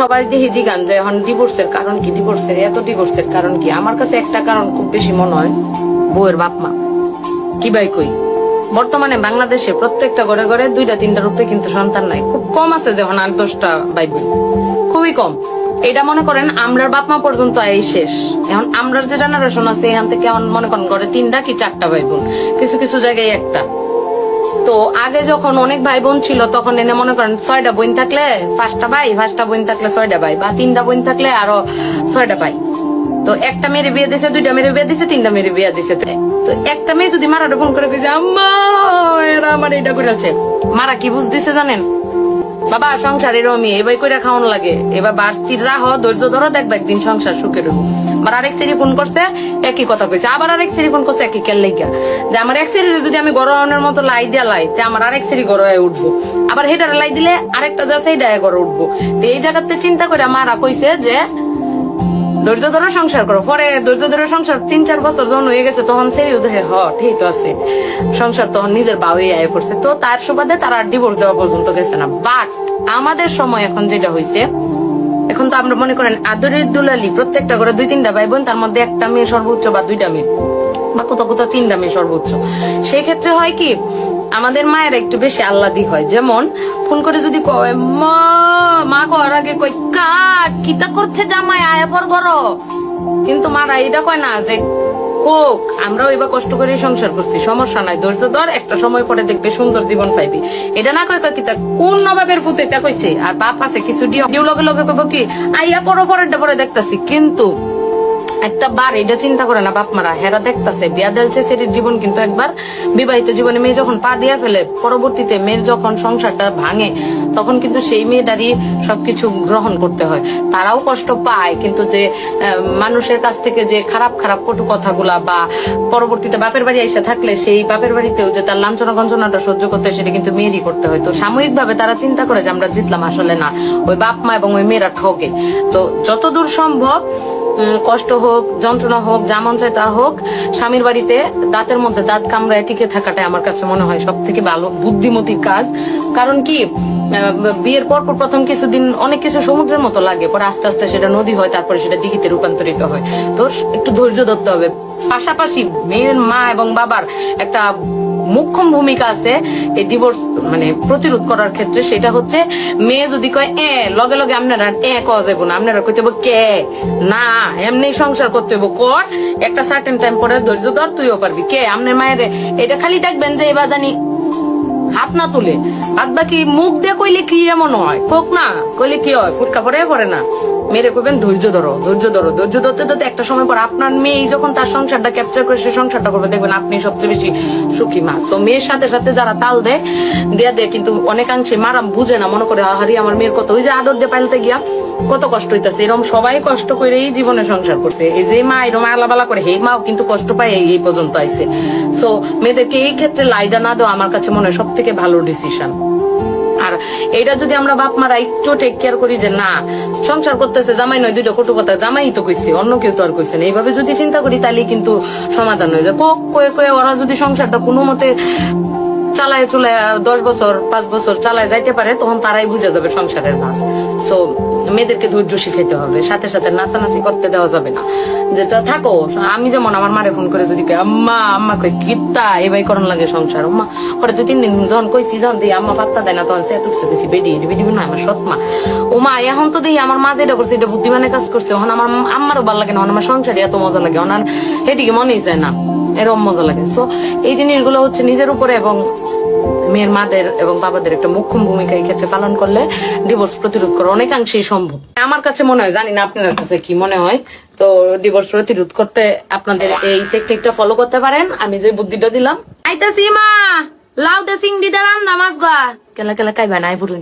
সবাই দেখি জিগান যে এখন ডিভোর্সের কারণ কি? ডিভোর্সের এত ডিভোর্সের কারণ কি? আমার কাছে একটা কারণ খুব বেশি মনে হয়, বউয়ের বাপ মা। কি বাই কই? বর্তমানে বাংলাদেশে প্রত্যেকটা ঘরে ঘরে দুইটা তিনটা রূপে কিন্তু সন্তান নাই। খুব কম আছে যখন আট, দশটা ভাই বোন। খুবই কম। এটা মনে করেন আমরার বাপ মা পর্যন্ত এই শেষ। এখন আমরার যে জেনারেশন আছে, এখান থেকে এখন মনে করেন ঘরে তিনটা কি চারটা ভাই বোন? কিছু কিছু জায়গায় একটা। তো আগে যখন অনেক ভাই বোন ছিল, তখন এনে মনে করেন ছয়টা বোন থাকলে পাঁচটা ভাই, পাঁচটা বোন থাকলে ছয়টা ভাই, বা তিনটা বোন থাকলে আরও ছয়টা ভাই। তো একটা মেয়ের বিয়ে দিছে, দুইটা মেয়ের বিয়ে দিছে, তিনটা মেয়ের বিয়ে দিছে। তো একটা মেয়ে যদি মারাটা ফোন করে দিয়েছে আম্মা, এরা আমার এটা করেছে মারা কি বুঝ দিছে জানেন? বাবা সংসারের মেয়ে এবার করে খাওয়ানো লাগে। এবার বাড়তির রাহ, ধৈর্য ধরো দেখবা একদিন সংসার সুখে রইব। আবার আরেক সেরি ফোন করছে, একই কথা কইছে। আবার আরেক সেরি ফোন করছে, একই কেল লেগা যে আমার এক সেরি যদি আমি গরমের মতো লাই দিয়া লাই, তে আমার আরেক সেরি হয়ে উঠবো। আবার হেডারে লাই দিলে আরেকটা যা সেইটা গড়ে উঠবো। তো এই জায়গাতে চিন্তা করে মারা কইছে যে ধৈর্য ধরে সংসার করো। পরে ধৈর্য ধরে সংসার তিন, চার বছর যখন হয়ে গেছে, তখন সেই উদয় হ, ঠিক আছে। সংসার তখন নিজের বাবাই আয় পড়ছে তো তার সুবাদে তারা আর ডিভোর্স দেওয়া পর্যন্ত গেছে না। বাট আমাদের সময় এখন যেটা হয়েছে এখন তো আমরা মনে করেন আদরের দুলালি, প্রত্যেকটা করে দুই, তিনটা ভাই বোন, তার মধ্যে একটা মেয়ে সর্বোচ্চ বা দুইটা মেয়ে। বা কোথাও কোথাও তিনটা মেয়ে সর্বোচ্চ। সেই ক্ষেত্রে হয় কি, আমাদের মায়ের একটু বেশি আল্লাদি হয়। যেমন, ফোন করে যদি কয়, মা মা কর আগে কই কিতা করছে জামাই? আয়া পর করো কিন্তু মারা এটা কয় না যে, কোক, আমরাও এবার কষ্ট করে সংসার করছি। সমস্যা নাই, ধৈর্য ধর, একটা সময় পরে দেখবে সুন্দর জীবন পাইবি। এটা না কয় কিতা কোন নবাবের ফুতে এটা কইছে? আর বাপ আছে, কিছু দিও লগে লগে কইব কি, আইয়া পরো পরে দেখতাছি। কিন্তু একটা বার এটা চিন্তা করে না বাপ মারা হেরা দেখতাছে, বিয়া দেলছে সেটির জীবন কিন্তু একবার বিবাহিত জীবনে মেয়ে যখন পা দিয়া ফেলে, পরবর্তীতে মেয়ের যখন সংসারটা ভাঙে, তখন কিন্তু সেই মেয়েটারই সবকিছু গ্রহণ করতে হয়। তারাও কষ্ট পায় কিন্তু যে মানুষের কাছ থেকে যে খারাপ খারাপ কটু কথাগুলা বা পরবর্তীতে বাপের বাড়ি এসে থাকলে সেই বাপের বাড়িতেও যে তার লাঞ্ছনা গঞ্জনাটা সহ্য করতে হয়, সেটা কিন্তু মেয়েরই করতে হয়। তো সাময়িকভাবে তারা চিন্তা করে যে আমরা জিতলাম আসলে না, ওই বাপ মা এবং ওই মেয়েরা ঠকে। তো যতদূর সম্ভব কষ্ট হোক, যন্ত্রণা হোক, যা মন চায় তা হোক, স্বামীর বাড়িতে দাঁতের মধ্যে দাঁত কামড়ায় টিকে থাকাটাই আমার কাছে মনে হয় সব থেকে ভালো, বুদ্ধিমতির কাজ। কারণ কি বিয়ের পর পর প্রথম কিছুদিন অনেক কিছু সমুদ্রের মতো লাগে, পরে আস্তে আস্তে সেটা নদী হয়, তারপরে সেটা দিঘিতে রূপান্তরিত হয়। তো একটু ধৈর্য ধরতে হবে। পাশাপাশি মেয়ের মা এবং বাবার একটা মুখ্যম ভূমিকা আছে এই ডিভোর্স মানে প্রতিরোধ করার ক্ষেত্রে, সেটা হচ্ছে মেয়ে যদি কয়, এ, লগে লগে আপনারা, এ কওয়া যাব না, আপনারা কইতে কে? না, এমনি সংসার করতে হইব, কর, একটা সার্টেন টাইম পরে ধৈর্য ধর, তুইও পারবি, কে? আপনার মায়ের, এটা খালি দেখবেন যে এবার জানি হাত না তুলে বাদ বাকি মুখ দিয়ে কইলে কি এমন হয়? কোক না, কইলে কি হয়? ফুটকা পরে পরে না। মেরে কইবেন, ধৈর্য ধরো ধৈর্য ধরো, ধৈর্য ধরতে ধরতে একটা সময় পর আপনার মেয়ে যখন তার সংসারটা ক্যাপচার করে, সে সংসারটা করবে। দেখবেন আপনি সবচেয়ে বেশি সুখী মা। তো মেয়ের সাথে সাথে যারা তাল দেয়, দেয়া দেয় কিন্তু অনেকাংশে মারাম বুঝে না, মনে করে, আহারি, আমার মেয়ের কত ওই যে আদর দিয়ে পাইলতে গিয়া কত কষ্ট হইতাছে। এরকম সবাই কষ্ট করেই জীবনে সংসার করছে। এই যে মা এরকম আলাবালা করে হে মাও কিন্তু কষ্ট পায়, এই এই পর্যন্ত আইছে। সো মেয়েদেরকে এই ক্ষেত্রে লাইডা না দেওয়া আমার কাছে মনে হয় সব থেকে ভালো ডিসিশন আর এটা যদি আমরা বাপ মারা একটু টেক কেয়ার করি যে না, সংসার করতেছে, জামাই নয়, দুইটা কটু কথা জামাই তো কইছে, অন্য কেউ তো আর কইছে না। এইভাবে যদি চিন্তা করি তাহলে কিন্তু সমাধান হয়ে যায়। কোক কয়ে কয়ে ওরা যদি সংসারটা কোনো মতে চালায় চুলায় দশ বছর, পাঁচ বছর চালায় যাইতে পারে, তখন তারাই বুঝে যাবে সংসারের মাছ সো মেয়েদেরকে ধৈর্য শিখাইতে হবে। সাথে সাথে নাচানাচি করতে দেওয়া যাবে না। যেটা থাকো, আমি যেমন আমার মারে ফোন করে যদি আম্মা আম্মা কই কিত্তা এবাই করন লাগে সংসার, আম্মা। পরে দুই, তিন দিন যখন কইছি, যখন দিই আম্মা পাত্তা দেয় না, তখন সে তুলছে দিছি বেডি বেডি না আমার সৎমা। ও মা, এখন তো দেই আমার মা যেটা করছে এটা বুদ্ধিমানের কাজ করছে, এখন আমার আম্মারও ভালো লাগে না আমার সংসারে এত মজা লাগে ওনার সেদিকে মনেই যায় না। এরকম মজা লাগে। সো এই জিনিসগুলো হচ্ছে নিজের উপরে এবং মেয়ের মাদের এবং বাবাদের একটা মুখ্য ভূমিকা এই ক্ষেত্রে পালন করলে ডিভোর্স প্রতিরোধ করা অনেকাংশেই সম্ভব। আমার কাছে মনে হয় জানি না আপনার কাছে কি মনে হয় তো ডিভোর্স প্রতিরোধ করতে আপনাদের এই টেকনিকটা ফলো করতে পারেন। আমি যে বুদ্ধিটা দিলাম। আইতাছি মা লাউ দে সিংড়ি দে রান্না মাছ গা। কেলা কেলা কাইবা নাই পুরুন